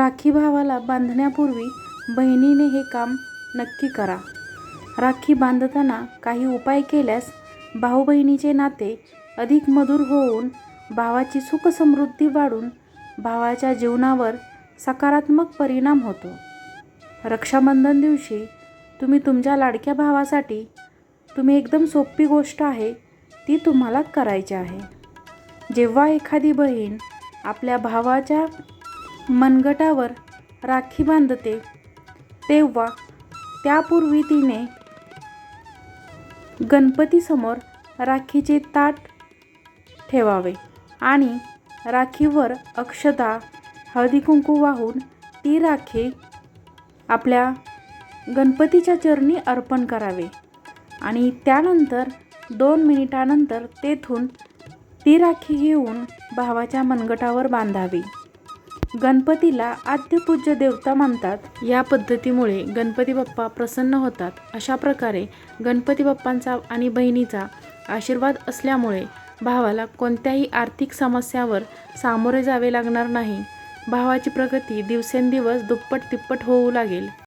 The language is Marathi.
राखी भावाला बांधण्यापूर्वी बहिणीने हे काम नक्की करा. राखी बांधताना काही उपाय केल्यास भाऊ बहिणीचे नाते अधिक मधुर होऊन भावाची सुखसमृद्धी वाढून भावाच्या जीवनावर सकारात्मक परिणाम होतो. रक्षाबंधन दिवशी तुम्ही तुमच्या लाडक्या भावासाठी तुम्ही एकदम सोपी गोष्ट आहे ती तुम्हाला करायची आहे. जेव्हा एखादी बहीण आपल्या भावाच्या मनगटावर राखी बांधते. तेव्हा त्यापूर्वी तिने गणपतीसमोर राखीचे ताट ठेवावे आणि राखीवर अक्षता हळदी कुंकू वाहून ती राखी आपल्या गणपतीच्या चरणी अर्पण करावे आणि त्यानंतर दोन मिनिटानंतर तेथून ती राखी घेऊन भावाच्या मनगटावर बांधावी. गणपतीला आद्यपूज्य देवता मानतात. या पद्धतीमुळे गणपती बाप्पा प्रसन्न होतात. अशा प्रकारे गणपती बाप्पांचा आणि बहिणीचा आशीर्वाद असल्यामुळे भावाला कोणत्याही आर्थिक समस्यावर सामोरे जावे लागणार नाही. भावाची प्रगती दिवसेंदिवस दुप्पट तिप्पट होऊ लागेल.